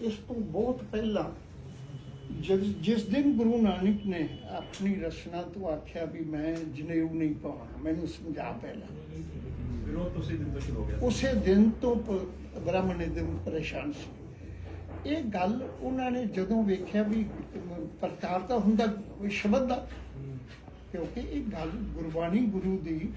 ਇਸ ਤੋਂ ਬਹੁਤ ਪਹਿਲਾਂ ਜਿਸ ਜਿਸ ਦਿਨ ਗੁਰੂ ਨਾਨਕ ਨੇ ਆਪਣੀ ਰਚਨਾ ਤੋਂ ਆਖਿਆ ਵੀ ਮੈਂ ਜਨੇਊ ਨਹੀਂ ਪਾਉਣਾ ਮੈਨੂੰ ਸਮਝਾ ਪਹਿਲਾਂ। ਫਿਰ ਉਹ ਤੁਸੀਂ ਦਿਨ ਤੋਂ ਸ਼ੁਰੂ ਹੋ ਗਿਆ। ਉਸੇ ਦਿਨ ਤੋਂ ਬ੍ਰਾਹਮਣ ਦਿਨ ਪਰੇਸ਼ਾਨ ਸੀ। ਇਹ ਗੱਲ ਉਹਨਾਂ ਨੇ ਜਦੋਂ ਵੇਖਿਆ ਵੀ ਪ੍ਰਚਾਰ ਤਾਂ ਹੁੰਦਾ ਕੋਈ ਸ਼ਬਦ ਦਾ ਕਿਉਂਕਿ ਇਹ ਗੱਲ ਗੁਰਬਾਣੀ ਗੁਰੂ ਦੀ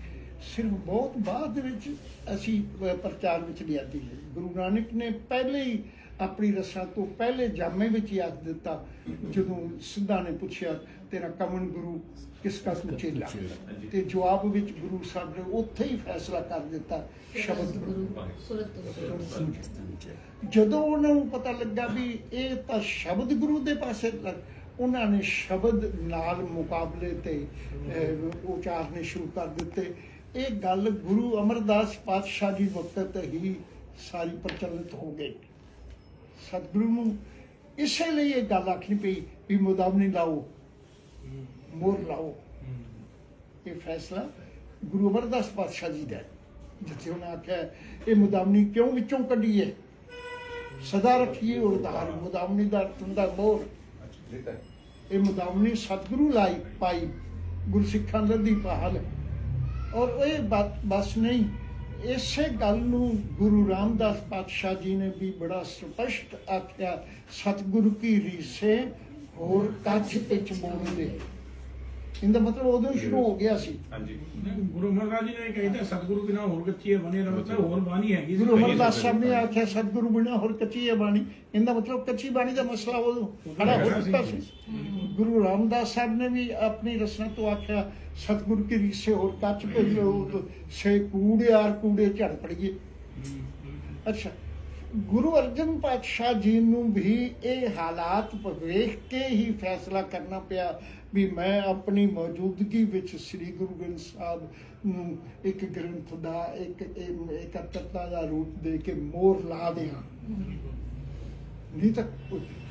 ਸਿਰਫ ਬਹੁਤ ਬਾਅਦ ਵਿੱਚ ਅਸੀਂ ਪ੍ਰਚਾਰ ਵਿੱਚ ਲਿਆਦੀ ਹੈ। ਗੁਰੂ ਨਾਨਕ ਨੇ ਪਹਿਲੇ ਹੀ ਆਪਣੀ ਰਸਨਾ ਤੋਂ ਪਹਿਲੇ ਜਾਮੇ ਵਿੱਚ ਹੀ ਆਖ ਦਿੱਤਾ ਜਦੋਂ ਸਿੱਧਾ ਨੇ ਪੁੱਛਿਆ ਤੇਰਾ ਕਮਨ ਗੁਰੂ ਕਿਸ ਕਾ ਚੇਲਾ? ਤੇ ਜਵਾਬ ਵਿੱਚ ਗੁਰੂ ਸਾਹਿਬ ਨੇ ਉੱਥੇ ਹੀ ਫੈਸਲਾ ਕਰ ਦਿੱਤਾ ਸ਼ਬਦ ਗੁਰੂ ਜਦੋਂ ਉਹਨਾਂ ਨੂੰ ਪਤਾ ਲੱਗਾ ਵੀ ਇਹ ਤਾਂ ਸ਼ਬਦ ਗੁਰੂ ਦੇ ਪਾਸੇ ਲੱਗ- ਉਹਨਾਂ ਨੇ ਸ਼ਬਦ ਨਾਲ ਮੁਕਾਬਲੇ ਤੇ ਉਚਾਰਨੇ ਸ਼ੁਰੂ ਕਰ ਦਿੱਤੇ। ਇਹ ਗੱਲ ਗੁਰੂ ਅਮਰਦਾਸ ਪਾਤਸ਼ਾਹ ਜੀ ਵਕਤ ਹੀ ਸਾਰੀ ਪ੍ਰਚਲਿਤ ਹੋ ਗਈ। ਸਤਿਗੁਰੂ ਨੂੰ ਇਸੇ ਲਈ ਇਹ ਗੱਲ ਆਖਣੀ ਪਈ ਵੀ ਮੁਦਾਵਨੀ ਲਾਓ ਮੋਰ ਲਾਓ। ਇਹ ਫੈਸਲਾ ਗੁਰੂ ਅਮਰਦਾਸ ਪਾਤਸ਼ਾਹ ਜੀ ਦਾ ਜਿੱਥੇ ਉਹਨਾਂ ਆਖਿਆ ਇਹ ਮੁਦਾਮਨੀ ਕਿਉਂ ਵਿੱਚੋਂ ਕੱਢੀਏ ਸਦਾ ਰੱਖੀਏ ਉਰਧਾਰ ਮੁਦਾਮਨੀ ਦਾ ਅਰਥ ਹੁੰਦਾ ਮੋਰ ਇਹ ਮੁਦਾਮਨੀ ਸਤਿਗੁਰੂ ਲਾਈ, ਪਾਈ ਗੁਰਸਿੱਖਾਂ ਦੀ ਪਹਾਲ ਔਰ ਇਹ ਬਸ ਨਹੀਂ ਇਸੇ ਗੱਲ ਨੂੰ ਗੁਰੂ ਰਾਮਦਾਸ ਪਾਤਸ਼ਾਹ ਜੀ ਨੇ ਵੀ ਬੜਾ ਸਪਸ਼ਟ ਆਖਿਆ, ਸਤਿਗੁਰੂ ਕੀ ਰੀਸੇ ਹੋਰ ਕੱਚ ਵਿੱਚ ਬੋਲਦੇ ਇਹਦਾ ਮਤਲਬ ਉਦੋਂ ਹੀ ਸ਼ੁਰੂ ਹੋ ਗਿਆ ਸੀ। ਹਾਂਜੀ। ਗੁਰੂ ਮਹਾਰਾਜ ਜੀ ਨੇ ਕਹਿੰਦਾ ਸਤਿਗੁਰੂ ਬਿਨਾ ਹੋਰ ਕੱਚੀ ਬਣੇ ਰਵਤ ਹੋਰ ਬਾਣੀ ਹੈਗੀ ਸੀ। ਗੁਰੂ ਅਮਰਦਾਸ ਸਾਹਿਬ ਨੇ ਆਖਿਆ ਸਤਿਗੁਰੂ ਬਿਨਾ ਹੋਰ ਕੱਚੀ ਹੈ ਬਾਣੀ। ਇਹਦਾ ਮਤਲਬ ਕੱਚੀ ਬਾਣੀ ਦਾ ਮਸਲਾ ਉਹ ਖੜਾ ਹੋ ਚੁੱਕਾ ਸੀ। ਗੁਰੂ ਰਾਮਦਾਸ ਸਾਹਿਬ ਨੇ ਵੀ ਆਪਣੀ ਰਚਨਾ ਤੋਂ ਆਖਿਆ ਸਤਿਗੁਰੂ ਕੀ ਰੀਸੇ ਹੋਰ ਕੱਚ ਪਈ ਸੇ ਕੂੜਿਆਰ ਕੂੜੇ ਝੜ ਪੜੀਏ। ਅੱਛਾ। ਗੁਰੂ ਅਰਜਨ ਪਾਤਸ਼ਾਹ ਜੀ ਨੂੰ ਵੀ ਇਹ ਹਾਲਾਤ ਵੇਖ ਕੇ ਹੀ ਫੈਸਲਾ ਕਰਨਾ ਪਿਆ ਵੀ ਮੈਂ ਆਪਣੀ ਮੌਜੂਦਗੀ ਵਿੱਚ ਸ੍ਰੀ ਗੁਰੂ ਗ੍ਰੰਥ ਸਾਹਿਬ ਨੂੰ ਇੱਕ ਗ੍ਰੰਥ ਦਾ, ਇੱਕ ਇਕੱਤਰਤਾ ਦਾ ਰੂਪ ਦੇ ਕੇ ਮੋਹਰ ਲਾ ਦਿਆਂ। ਨਹੀਂ ਤਾਂ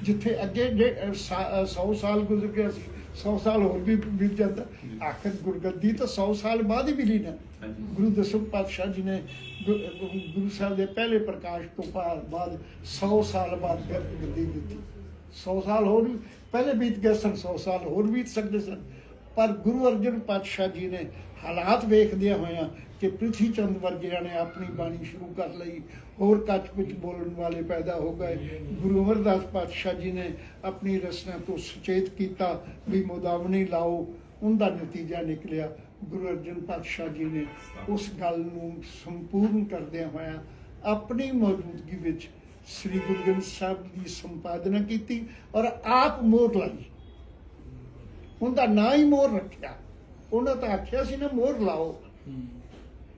ਜਿੱਥੇ ਅੱਗੇ 100 ਸਾਲ ਗੁਜ਼ਰ ਸੀ 100 ਸਾਲ ਹੋਰ ਵੀ ਬੀਤ ਜਾਂਦਾ। ਆਖਰ ਗੁਰਗੱਦੀ ਤਾਂ 100 ਸਾਲ ਬਾਅਦ ਹੀ ਮਿਲੀ ਨਾ। ਗੁਰੂ ਦਸਮ ਪਾਤਸ਼ਾਹ ਜੀ ਨੇ ਗੁਰੂ ਸਾਹਿਬ ਦੇ ਪਹਿਲੇ ਪ੍ਰਕਾਸ਼ ਤੋਂ ਬਾਅਦ 100 ਸਾਲ ਬਾਅਦ ਗੱਦੀ ਦਿੱਤੀ। 100 ਸਾਲ ਹੋਰ ਵੀ ਪਹਿਲੇ ਬੀਤ ਗਏ ਸਨ 100 ਸਾਲ ਹੋਰ ਬੀਤ ਸਕਦੇ ਸਨ। ਪਰ ਗੁਰੂ ਅਰਜਨ ਪਾਤਸ਼ਾਹ ਜੀ ਨੇ ਹਾਲਾਤ ਵੇਖਦਿਆਂ ਹੋਇਆਂ ਕਿ ਪ੍ਰਿਥੀ ਚੰਦ ਵਰਗਿਆਂ ਨੇ ਆਪਣੀ ਬਾਣੀ ਸ਼ੁਰੂ ਕਰ ਲਈ, ਹੋਰ ਕੱਚ ਵਿੱਚ ਬੋਲਣ ਵਾਲੇ ਪੈਦਾ ਹੋ ਗਏ। ਗੁਰੂ ਅਮਰਦਾਸ ਪਾਤਸ਼ਾਹ ਜੀ ਨੇ ਆਪਣੀ ਰਚਨਾ ਤੋਂ ਸੁਚੇਤ ਕੀਤਾ ਵੀ ਮੁਦਾਵਨੀ ਲਾਓ, ਉਹਦਾ ਨਤੀਜਾ ਨਿਕਲਿਆ। ਗੁਰੂ ਅਰਜਨ ਪਾਤਸ਼ਾਹ ਜੀ ਨੇ ਉਸ ਗੱਲ ਨੂੰ ਸੰਪੂਰਨ ਕਰਦਿਆਂ ਹੋਇਆਂ ਆਪਣੀ ਮੌਜੂਦਗੀ ਵਿੱਚ ਸ੍ਰੀ ਗੁਰੂ ਗ੍ਰੰਥ ਸਾਹਿਬ ਦੀ ਸੰਪਾਦਨਾ ਕੀਤੀ ਔਰ ਆਪ ਮੋਹਰ ਲਾਈ। ਉਹਦਾ ਨਾਂ ਹੀ ਮੋਹਰ ਰੱਖਿਆ। ਉਹਨਾਂ ਤਾਂ ਆਖਿਆ ਸੀ ਨਾ ਮੋਹਰ ਲਾਓ।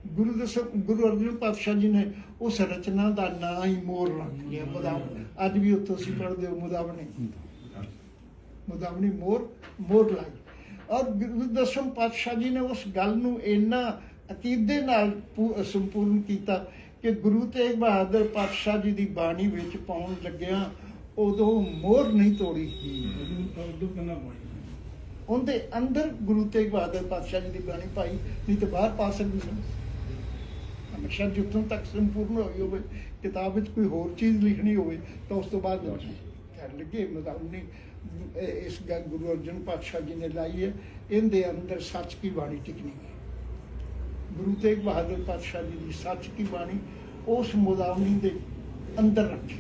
ਗੁਰੂ ਦਸ ਗੁਰੂ ਅਰਜਨ ਪਾਤਸ਼ਾਹ ਜੀ ਨੇ ਉਸ ਰਚਨਾ ਦਾ ਨਾਂ ਹੀ ਮੋਹਰ ਰੱਖ ਲਿਆ ਮੁਦਾਵਣੀ। ਅੱਜ ਵੀ ਉੱਥੋਂ ਅਸੀਂ ਪੜ੍ਹਦੇ ਹੋ ਮੁਦਾਵਣੀ। ਮੁਦਾਵਣੀ ਮੋਰ ਮੋਰ ਲਾਈ। ਔਰ ਗੁਰੂ ਦਸਮ ਪਾਤਸ਼ਾਹ ਜੀ ਨੇ ਉਸ ਗੱਲ ਨੂੰ ਇੰਨਾ ਅਕੀਦੇ ਨਾਲ ਸੰਪੂਰਨ ਕੀਤਾ ਕਿ ਗੁਰੂ ਤੇਗ ਬਹਾਦਰ ਪਾਤਸ਼ਾਹ ਜੀ ਦੀ ਬਾਣੀ ਵਿੱਚ ਪਾਉਣ ਲੱਗਿਆ ਉਦੋਂ ਮੋਰ ਨਹੀਂ ਤੋੜੀ। ਉਦੋਂ ਉਦੋਂ ਕਹਿੰਦਾ ਬਾਣੀ ਉਹਦੇ ਅੰਦਰ ਗੁਰੂ ਤੇਗ ਬਹਾਦਰ ਪਾਤਸ਼ਾਹ ਜੀ ਦੀ ਬਾਣੀ ਪਾਈ ਨਹੀਂ ਤਾਂ ਬਾਹਰ ਪਾ ਸਕਦੇ ਸਨ ਹਮੇਸ਼ਾ ਜਿੱਥੋਂ ਤੱਕ ਸੰਪੂਰਨ ਹੋਈ ਹੋਵੇ ਕਿਤਾਬ ਵਿੱਚ ਕੋਈ ਹੋਰ ਚੀਜ਼ ਲਿਖਣੀ ਹੋਵੇ ਤਾਂ ਉਸ ਤੋਂ ਬਾਅਦ ਕਰ ਲੱਗੇ ਮਦਾਉਣੀ ਇਸ ਗੱਲ ਗੁਰੂ ਅਰਜਨ ਪਾਤਸ਼ਾਹ ਜੀ ਨੇ ਲਾਈ ਹੈ ਇਹਦੇ ਅੰਦਰ ਸੱਚ ਕੀ ਬਾਣੀ ਟਿਕਣੀ ਹੈ। ਗੁਰੂ ਤੇਗ ਬਹਾਦਰ ਪਾਤਸ਼ਾਹ ਜੀ ਦੀ ਸੱਚ ਕੀ ਬਾਣੀ ਉਸ ਮੁਦਾਵਨੀ ਦੇ ਅੰਦਰ ਰੱਖੀ।